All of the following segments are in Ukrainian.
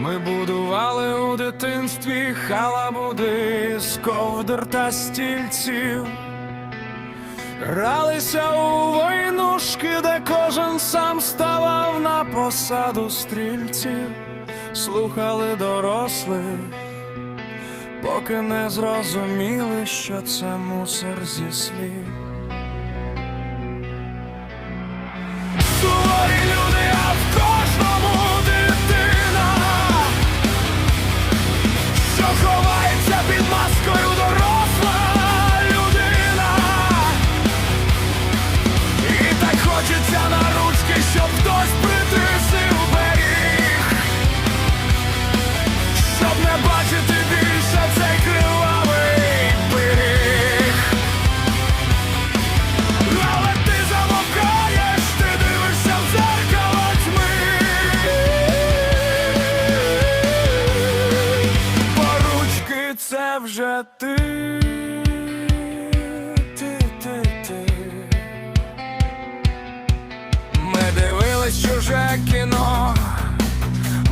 Ми будували у дитинстві халабуди з ковдр та стільців. Гралися у войнушки, де кожен сам ставав на посаду стрільців, слухали дорослих, поки не зрозуміли, що це мусор зі слів. Вже ти Ти, Ми дивились чуже кіно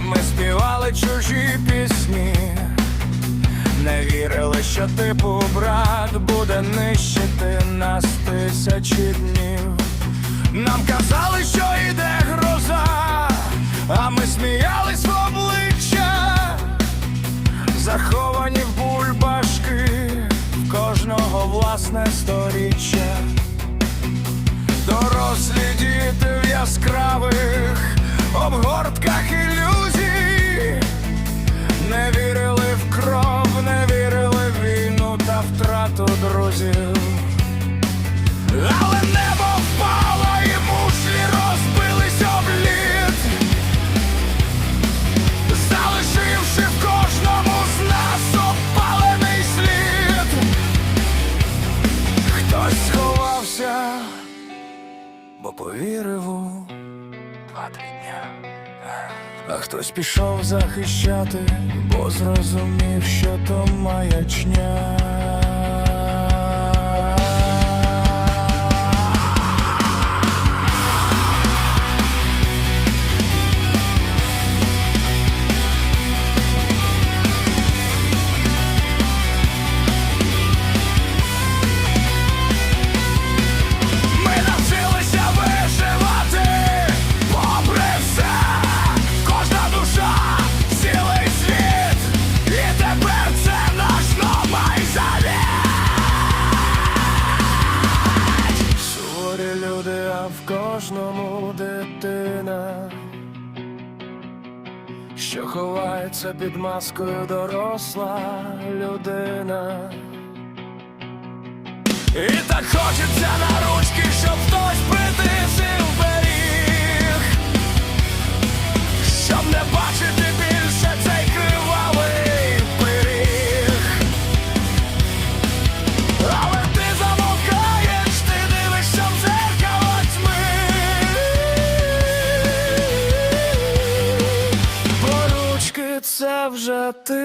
Ми співали чужі пісні. Не вірили, що типу брат буде нищити нас тисячі днів. Нам казали, що йде гроза, а ми сміялись в обличчя, заховані власне сторіччя. Дорослі діти в яскравих повірив у два-три дня. А хтось пішов захищати, бо зрозумів, що то маячня. Що ховається під маскою доросла людина. І так хочеться на ручки, щоб хтось притисив Ти,